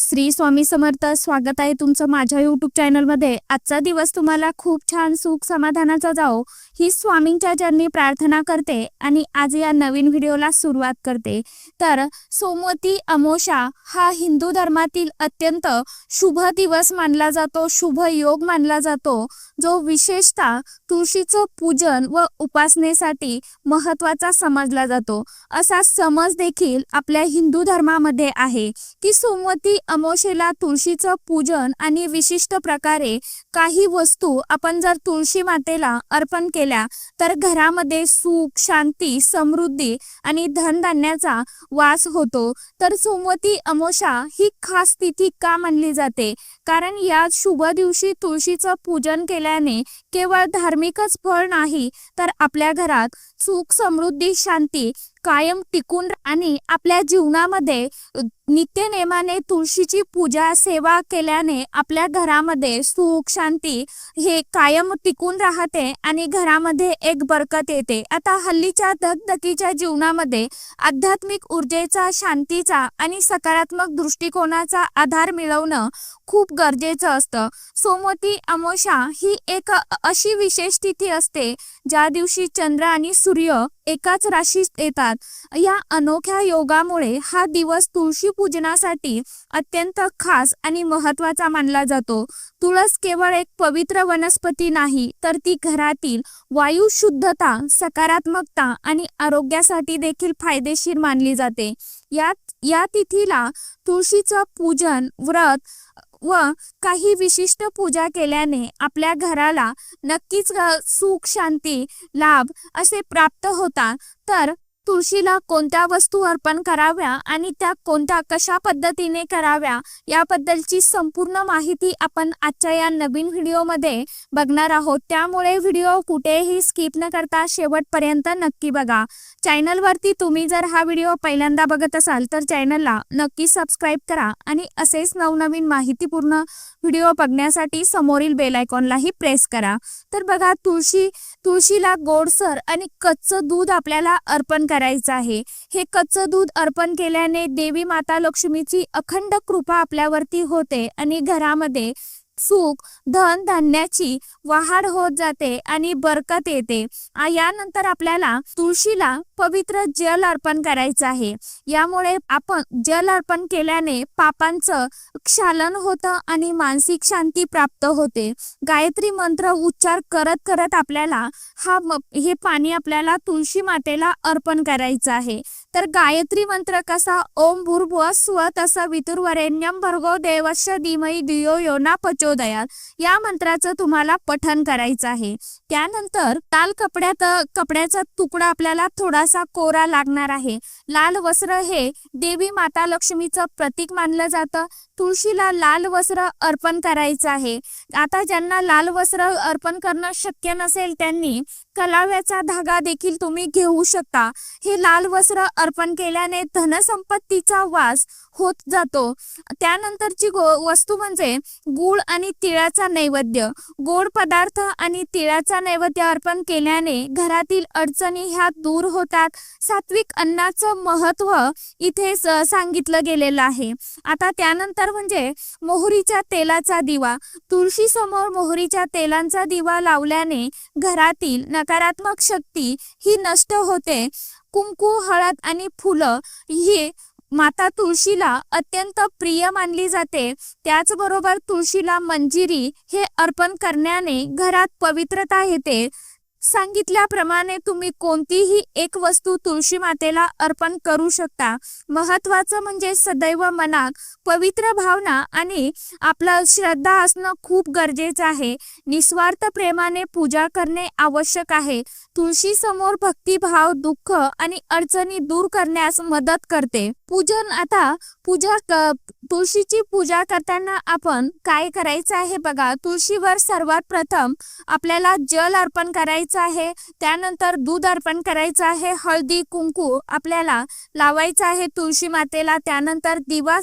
श्री स्वामी समर्थ स्वागत आहे तुमचं माझ्या युट्यूब चॅनलमध्ये आजचा दिवस तुम्हाला खूप छान सुख समाधानाचा जाओ. ही स्वामींच्या चरणी प्रार्थना करते आणि आज या नवीन व्हिडिओला सुरुवात करते. तर सोमवती अमोशा हा हिंदू धर्मातील अत्यंत शुभ दिवस मानला जातो शुभ योग मानला जातो जो विशेषतः तुळशीचं पूजन व उपासनेसाठी महत्त्वाचा समजला जातो. असा समज देखील आपल्या हिंदू धर्मामध्ये आहे की सोमवती अमोशेला तुळशीचं पूजन आणि विशिष्ट प्रकारे काही वस्तू आपण जर तुळशी मातेला अर्पण केल्या तर घरामध्ये सुख शांती समृद्धी आणि धनधान्याचा वास होतो. तर सोमवती अमोशा ही खास तिथी का मानली जाते? कारण या शुभ दिवशी तुळशीचं पूजन केल्याने केवळ धार्मिकच फळ नाही तर आपल्या घरात सुख समृद्धी शांती कायम टिकून आणि आपल्या जीवनामध्ये नित्य नेमाने तुळशीची पूजा सेवा केल्याने आपल्या घरामध्ये सुख शांती हे कायम टिकून राहते आणि घरामध्ये एक बरकत येते. आता हल्लीच्या धकधकीच्या जीवनामध्ये आध्यात्मिक ऊर्जेचा शांतीचा आणि सकारात्मक दृष्टिकोनाचा आधार मिळवणं खूप गरजेचं असतं. सोमवती अमोशा ही एक अशी विशेष तिथी असते ज्या दिवशी चंद्र आणि सूर्य एकाच राशीत येतात. या अनोख्या योगामुळे हा दिवस तुळशी पूजनासाठी अत्यंत खास आणि महत्त्वाचा मानला जातो. तुळस केवळ एक पवित्र वनस्पती नाही तर ती घरातील वायू शुद्धता सकारात्मकता आणि आरोग्यासाठी देखील फायदेशीर मानली जाते. या या तिथीला तुळशीचं पूजन व्रत व काही विशिष्ट पूजा केल्याने आपल्या घराला नक्कीच सुख शांती लाभ असे प्राप्त होतात. तर तुळशीला कोणत्या वस्तू अर्पण कराव्या आणि त्या कोणत्या कशा पद्धतीने कराव्या याबद्दलची संपूर्ण माहिती आपण आजच्या या नवीन व्हिडिओमध्ये बघणार आहोत. त्यामुळे व्हिडिओ कुठेही स्किप न करता शेवटपर्यंत नक्की बघा. चॅनलवरती तुम्ही जर हा व्हिडिओ पहिल्यांदा बघत असाल तर चॅनलला नक्की सबस्क्राईब करा आणि असेच नवनवीन माहितीपूर्ण व्हिडिओ बघण्यासाठी समोरील बेल आयकॉनलाही प्रेस करा. तर बघा तुळशी तुळशीला गोडसर आणि कच्चं दूध आपल्याला अर्पण करायचं आहे. हे कच्चं दूध अर्पण केल्याने देवी माता लक्ष्मीची अखंड कृपा आपल्यावरती होते आणि घरामध्ये सुख धन धान्याची वाढ होत जाते आणि बरकत येते. यानंतर आपल्याला तुळशीला पवित्र जल अर्पण करायचं आहे. यामुळे आपण जल अर्पण केल्याने पापांचं क्षालन होतं आणि मानसिक शांती प्राप्त होते. गायत्री मंत्र उच्चार करत करत आपल्याला हा हे पाणी आपल्याला तुळशी मातेला अर्पण करायचं आहे. तर गायत्री मंत्र कसा? ओम भूर्भुव स्व तसा वितुर्वरेण्यम भर्गो देवस्य धीमही दियो योना पचो प्रचोदयात या मंत्राचं तुम्हाला पठन करायचं आहे. त्यानंतर लाल कपड्यात कपड्याचा तुकडा आपल्याला थोडासा कोरा लागणार आहे. लाल वस्त्र हे देवी माता लक्ष्मीचं प्रतीक मानलं जातं. तुळशीला लाल वस्त्र अर्पण करायचं आहे. आता ज्यांना लाल वस्त्र अर्पण करणं शक्य नसेल त्यांनी कलाव्याचा धागा देखील तुम्ही घेऊ शकता. हे लाल वस्त्र अर्पण केल्याने धनसंपत्तीचा वास होत जातो. त्यानंतरची गो वस्तू म्हणजे गुळ आणि तिळाचा नैवेद्य. गोड पदार्थ आणि तिळाचा नैवेद्य अर्पण केल्याने घरातील अडचणी ह्या दूर होतात. सात्विक अन्नाचं महत्त्व इथे सांगितलं गेलेलं आहे. आता त्यानंतर म्हणजे मोहरीच्या तेलाचा दिवा. तुळशी समोर मोहरीच्या तेलांचा दिवा लावल्याने घरातील नकारात्मक शक्ती ही नष्ट होते. कुंकू हळद आणि फुलं ही माता तुळशीला अत्यंत प्रिय मानली जाते. त्याचबरोबर तुळशीला मंजिरी हे अर्पण करण्याने घरात पवित्रता येते. सांगितल्याप्रमाणे तुम्ही कोणतीही एक वस्तू तुळशी मातेला अर्पण करू शकता. महत्वाचं म्हणजे सदैव मनात पवित्र भावना आणि आपला श्रद्धा असणं खूप गरजेचं आहे. निस्वार्थ प्रेमाने पूजा करणे आवश्यक आहे. तुळशी समोर भक्तिभाव दुःख आणि अडचणी दूर करण्यास मदत करते. पूजन आता पूजा क- तुळशीची पूजा करताना आपण काय करायचं आहे बघा तुळशीवर सर्वात प्रथम आपल्याला जल अर्पण करायचं आहे त्यानंतर दूध अर्पण करायचं आहे हळदी कुंकू आपल्याला लावायचं आहे तुळशी मातेला त्यानंतर दिवा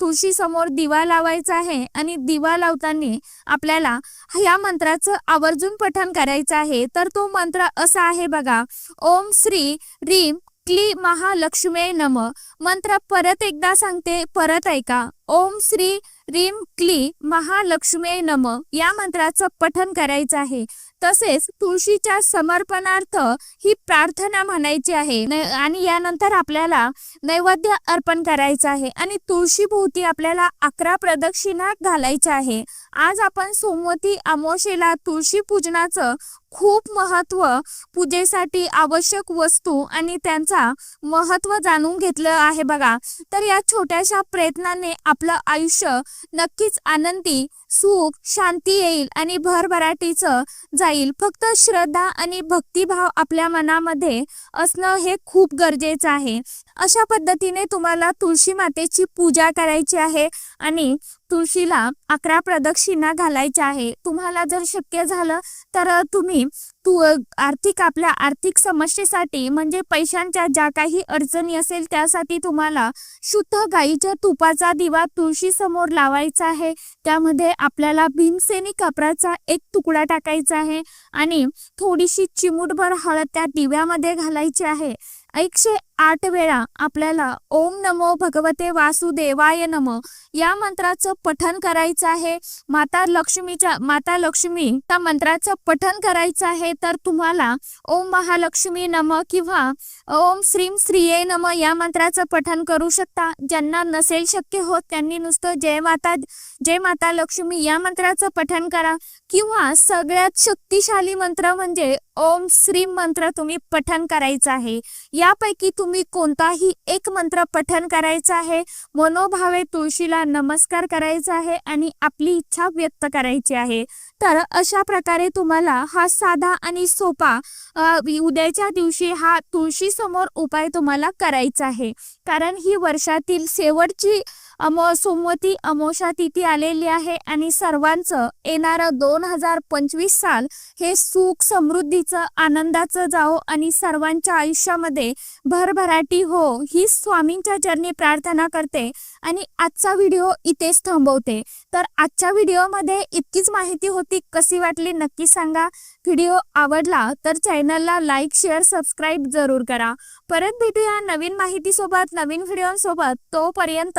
तुळशी समोर दिवा लावायचा आहे आणि दिवा लावताना आपल्याला ह्या मंत्राचं आवर्जून पठण करायचं आहे. तर तो मंत्र असा आहे बघा ओम श्री रीम क्ली महालक्ष्मी नम. मंत्र परत एकदा सांगते परत ऐका. ओम श्री रीम क्ली महालक्ष्मी नम या मंत्राचं पठन करायचं आहे. तसेच तुळशीच्या समर्पणार्थ ही प्रार्थना म्हणायची आहे. आणि यानंतर आपल्याला नैवेद्य अर्पण करायचं आहे. आणि तुळशी भोवती आपल्याला अकरा प्रदक्षिणा घालायच्या आहे. आज आपण सोमवती अमावस्येला तुळशी पूजनाचं खूप महत्त्व पूजेसाठी आवश्यक वस्तू आणि त्यांचा महत्त्व जाणून घेतलं आहे बघा. तर या छोट्याशा प्रयत्नाने आपलं आयुष्य नक्कीच आनंदी सुख शांती येईल आणि भरभराटीचं जाईल. फक्त श्रद्धा आणि भक्तिभाव आपल्या मनामध्ये असणं हे खूप गरजेचं आहे. अशा पद्धतीने तुम्हाला तुळशी मातेची पूजा करायची आहे आणि तुळशीला अकरा प्रदक्षिणा घालायच्या आहे. तुम्हाला जर शक्य झालं तर तुम्ही तू आर्थिक आपल्या आर्थिक समस्येसाठी म्हणजे पैशांच्या ज्या काही अडचणी असेल त्यासाठी तुम्हाला शुद्ध गाईच्या तुपाचा दिवा तुळशी समोर लावायचा आहे. त्यामध्ये आपल्याला भीमसेनी कापराचा एक तुकडा टाकायचा आहे आणि थोडीशी चिमूटभर हळद त्या दिव्यामध्ये घालायची आहे. एकशे आठ वेळा आपल्याला ओम नमो भगवते वासुदेवाय नम या मंत्राचं पठन करायचं आहे. माता लक्ष्मीच्या माता लक्ष्मी त्या मंत्राचं पठन करायचं आहे तर तुम्हाला ओम महालक्ष्मी नम किंवा ओम श्रीम श्रीये नम या मंत्राचं पठन करू शकता. ज्यांना नसेल शक्य होत त्यांनी नुसतं जय माता जय माता लक्ष्मी या मंत्राचं पठन करा. किंवा सगळ्यात शक्तिशाली मंत्र म्हणजे ओम श्रीम मंत्र तुम्ही पठन करायचं आहे. यापैकी तुम्ही कोणताही एक मंत्र पठन करायचा आहे. मनोभावे तुळशीला नमस्कार करायचा आहे आणि आपली इच्छा व्यक्त करायची आहे. तर अशा प्रकारे तुम्हाला हा साधा आणि सोपा उद्याच्या दिवशी हा तुळशी समोर उपाय तुम्हाला करायचा आहे. कारण ही वर्षातील शेवटची अमो सोमवती अमोशा तिथी आलेली आहे आणि सर्वांचं येणारं दोन हजार पंचवीस साल हे सुख समृद्धीचं आनंदाचं जाओ आणि सर्वांच्या आयुष्यामध्ये भरभराटी हो ही स्वामींच्या चरणी प्रार्थना करते आणि आजचा व्हिडिओ इथेच थांबवते. तर आजच्या व्हिडिओमध्ये इतकीच माहिती होती कशी वाटली नक्की सांगा. व्हिडिओ आवडला तर चॅनलला लाईक शेअर सबस्क्राईब जरूर करा. परत भेटूया नवीन माहितीसोबत नवीन व्हिडिओसोबत. तोपर्यंत